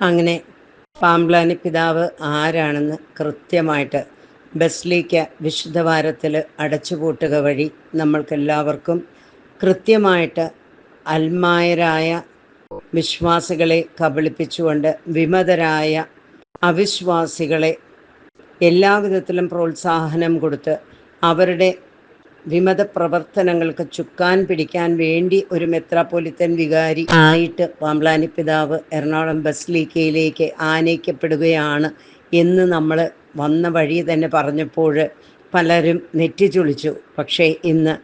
അങ്ങനെ പാമ്പ്ലാനി പിതാവ് ആരാണെന്ന് കൃത്യമായിട്ട് ബസ്ലിക്ക വിശുദ്ധവാരത്തിൽ അടച്ചുപൂട്ടുക വഴി നമ്മൾക്കെല്ലാവർക്കും കൃത്യമായിട്ട് അൽമായരായ വിശ്വാസികളെ കബളിപ്പിച്ചുകൊണ്ട് വിമതരായ അവിശ്വാസികളെ എല്ലാവിധത്തിലും പ്രോത്സാഹനം കൊടുത്ത് അവരുടെ വിമത പ്രവർത്തനങ്ങൾക്ക് ചുക്കാൻ പിടിക്കാൻ വേണ്ടി ഒരു മെത്രാപ്പൊലിത്തൻ വികാരി ആയിട്ട് പാമ്പ്ലാനി പിതാവ് എറണാകുളം ബസ്ലീക്കയിലേക്ക് ആനയിക്കപ്പെടുകയാണ് എന്ന് നമ്മൾ വന്ന വഴി തന്നെ പറഞ്ഞപ്പോൾ പലരും നെറ്റിച്ചുളിച്ചു പക്ഷേ ഇന്ന്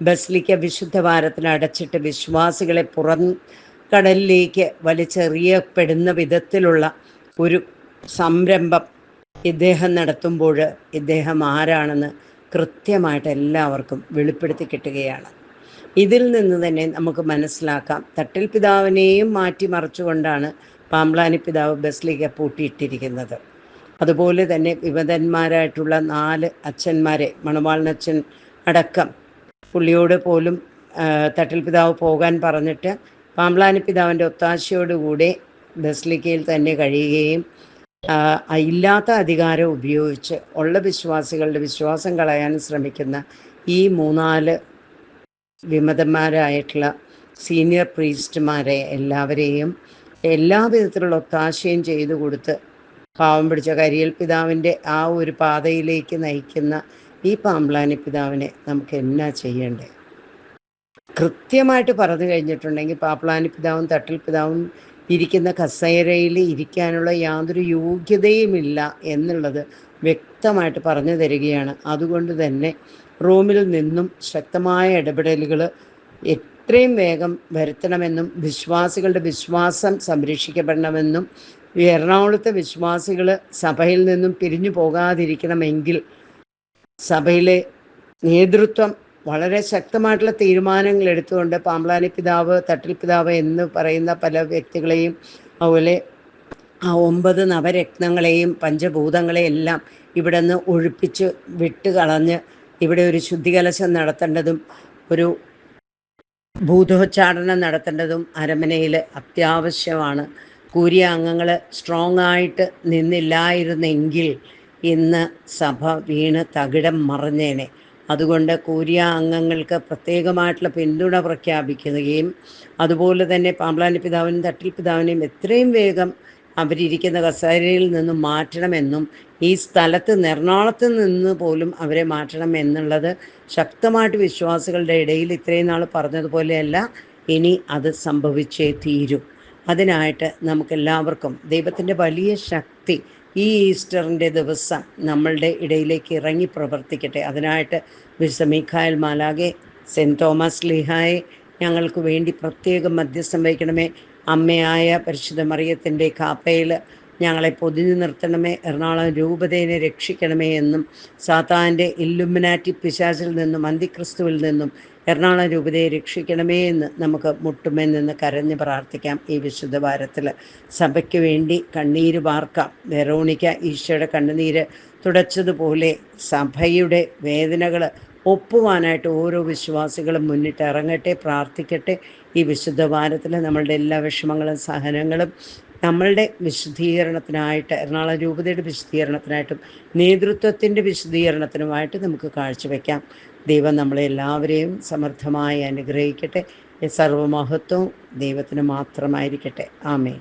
ബസ്ലിക്ക വിശുദ്ധ വാരത്തിൽ അടച്ചിട്ട് വിശ്വാസികളെ പുറം കടലിലേക്ക് വലിച്ചെറിയപ്പെടുന്ന വിധത്തിലുള്ള ഒരു സംരംഭം ഇദ്ദേഹം നടത്തുമ്പോൾ ഇദ്ദേഹം ആരാണെന്ന് കൃത്യമായിട്ട് എല്ലാവർക്കും വെളിപ്പെടുത്തി കിട്ടുകയാണ്. ഇതിൽ നിന്ന് തന്നെ നമുക്ക് മനസ്സിലാക്കാം. തട്ടിൽ പിതാവിനെയും മാറ്റി മറിച്ചുകൊണ്ടാണ് പാമ്പ്ലാനി പിതാവ് ബസ്ലിക പൂട്ടിയിട്ടിരിക്കുന്നത്. അതുപോലെ തന്നെ വിമതന്മാരായിട്ടുള്ള നാല് അച്ഛന്മാരെ മണവാളനച്ഛൻ അടക്കം പുള്ളിയോട് പോലും തട്ടിൽ പിതാവ് പോകാൻ പറഞ്ഞിട്ട് പാമ്പ്ലാനി പിതാവിന്റെ ഒത്താശയോടുകൂടെ ബസ്ലിക്കയിൽ തന്നെ കഴിയുകയും ഇല്ലാത്ത അധികാരം ഉപയോഗിച്ച് ഉള്ള വിശ്വാസികളുടെ വിശ്വാസം കളയാൻ ശ്രമിക്കുന്ന ഈ മൂന്നാൽ വിമതന്മാരായിട്ടുള്ള സീനിയർ പ്രീസ്റ്റ്മാരെ എല്ലാവരെയും എല്ലാ വിധത്തിലുള്ള ഒത്താശയും ചെയ്തു കൊടുത്ത് പാവം പിടിച്ച കരിയൽ പിതാവിന്റെ ആ ഒരു പാതയിലേക്ക് നയിക്കുന്ന ഈ പാമ്പ്ലാനി പിതാവിനെ നമുക്ക് എന്നാ ചെയ്യണ്ടേ? കൃത്യമായിട്ട് പറഞ്ഞു കഴിഞ്ഞിട്ടുണ്ടെങ്കിൽ പാപ്ലാനി പിതാവും തട്ടിൽ പിതാവും ഇരിക്കുന്ന കസേരയിൽ ഇരിക്കാനുള്ള യാതൊരു യോഗ്യതയുമില്ല എന്നുള്ളത് വ്യക്തമായിട്ട് പറഞ്ഞു തരികയാണ്. അതുകൊണ്ട് തന്നെ റോമിൽ നിന്നും ശക്തമായ ഇടപെടലുകൾ എത്രയും വേഗം വരുത്തണമെന്നും വിശ്വാസികളുടെ വിശ്വാസം സംരക്ഷിക്കപ്പെടണമെന്നും എറണാകുളത്തെ വിശ്വാസികൾ സഭയിൽ നിന്നും പിരിഞ്ഞു പോകാതിരിക്കണമെങ്കിൽ സഭയിലെ നേതൃത്വം വളരെ ശക്തമായിട്ടുള്ള തീരുമാനങ്ങൾ എടുത്തുകൊണ്ട് പാമ്പ്ലാനി പിതാവ് തട്ടിൽ പിതാവ് എന്ന് പറയുന്ന പല വ്യക്തികളെയും അതുപോലെ ആ ഒമ്പത് നവരത്നങ്ങളെയും പഞ്ചഭൂതങ്ങളെയും എല്ലാം ഇവിടെ നിന്ന് ഒഴിപ്പിച്ച് വിട്ട് കളഞ്ഞ് ഇവിടെ ഒരു ശുദ്ധികലശം നടത്തേണ്ടതും ഒരു ഭൂതോച്ചാടനം നടത്തേണ്ടതും അരമനയിൽ അത്യാവശ്യമാണ്. കൂരിയ അംഗങ്ങൾ സ്ട്രോങ് ആയിട്ട് നിന്നില്ലായിരുന്നെങ്കിൽ ഇന്ന് സഭ വീണ് തകിടം മറിഞ്ഞേനെ. അതുകൊണ്ട് കൂരിയ അംഗങ്ങൾക്ക് പ്രത്യേകമായിട്ടുള്ള പിന്തുണ പ്രഖ്യാപിക്കുകയും അതുപോലെ തന്നെ പാമ്പ്ലാനി പിതാവിനും തട്ടിൽ പിതാവിനെയും എത്രയും വേഗം അവരിയ്ക്കുന്ന കസേരയിൽ നിന്നും മാറ്റണമെന്നും ഈ സ്ഥലത്ത് എറണാകുളത്ത് നിന്ന് പോലും അവരെ മാറ്റണം എന്നുള്ളത് ശക്തമായിട്ട് വിശ്വാസികളുടെ ഇടയിൽ ഇത്രയും നാൾ പറഞ്ഞതുപോലെയല്ല. ഇനി അത് സംഭവിച്ചേ തീരും. അതിനായിട്ട് നമുക്കെല്ലാവർക്കും ദൈവത്തിന്റെ വലിയ ശക്തി ഈ ഈസ്റ്ററിന്റെ ദിവസം നമ്മളുടെ ഇടയിലേക്ക് ഇറങ്ങി പ്രവർത്തിക്കട്ടെ. അതിനായിട്ട് വിശ്വമീഖായൽ മാലാകെ സെന്റ് തോമസ് ലിഹായെ ഞങ്ങൾക്ക് വേണ്ടി പ്രത്യേകം മധ്യസ്ഥം വഹിക്കണമേ. അമ്മയായ പരിശുദ്ധ മറിയത്തിന്റെ കാപ്പയിൽ ഞങ്ങളെ പൊതിഞ്ഞു നിർത്തണമേ എറണാകുളം രൂപതയെ രക്ഷിക്കണമേ എന്നും സാത്താന്റെ ഇല്ലുമിനാറ്റി പിശാചിൽ നിന്നും അന്തിക്രിസ്തുവിൽ നിന്നും എറണാകുളം രൂപതയെ രക്ഷിക്കണമേ എന്ന് നമുക്ക് മുട്ടുമേ നിന്ന് കരഞ്ഞ് പ്രാർത്ഥിക്കാം ഈ വിശുദ്ധ വാരത്തിൽ സഭയ്ക്ക് വേണ്ടി കണ്ണീര് വാർക്കാം. വെറോണിക്ക ഈശോയുടെ കണ്ണുനീര് തുടച്ചതുപോലെ സഭയുടെ വേദനകൾ ഒപ്പുവാനായിട്ട് ഓരോ വിശ്വാസികളും മുന്നിട്ട് ഇറങ്ങട്ടെ പ്രാർത്ഥിക്കട്ടെ. ഈ വിശുദ്ധ വാരത്തിൽ നമ്മളുടെ എല്ലാ വിഷമങ്ങളും സഹനങ്ങളും നമ്മളുടെ വിശദീകരണത്തിനായിട്ട് എറണാകുളം രൂപതയുടെ വിശദീകരണത്തിനായിട്ടും നേതൃത്വത്തിന്റെ വിശദീകരണത്തിനുമായിട്ട് നമുക്ക് കാഴ്ചവെക്കാം. ദൈവം നമ്മളെ എല്ലാവരെയും സമർത്ഥമായി അനുഗ്രഹിക്കട്ടെ. സർവമഹത്വവും ദൈവത്തിന് മാത്രമായിരിക്കട്ടെ. ആമേ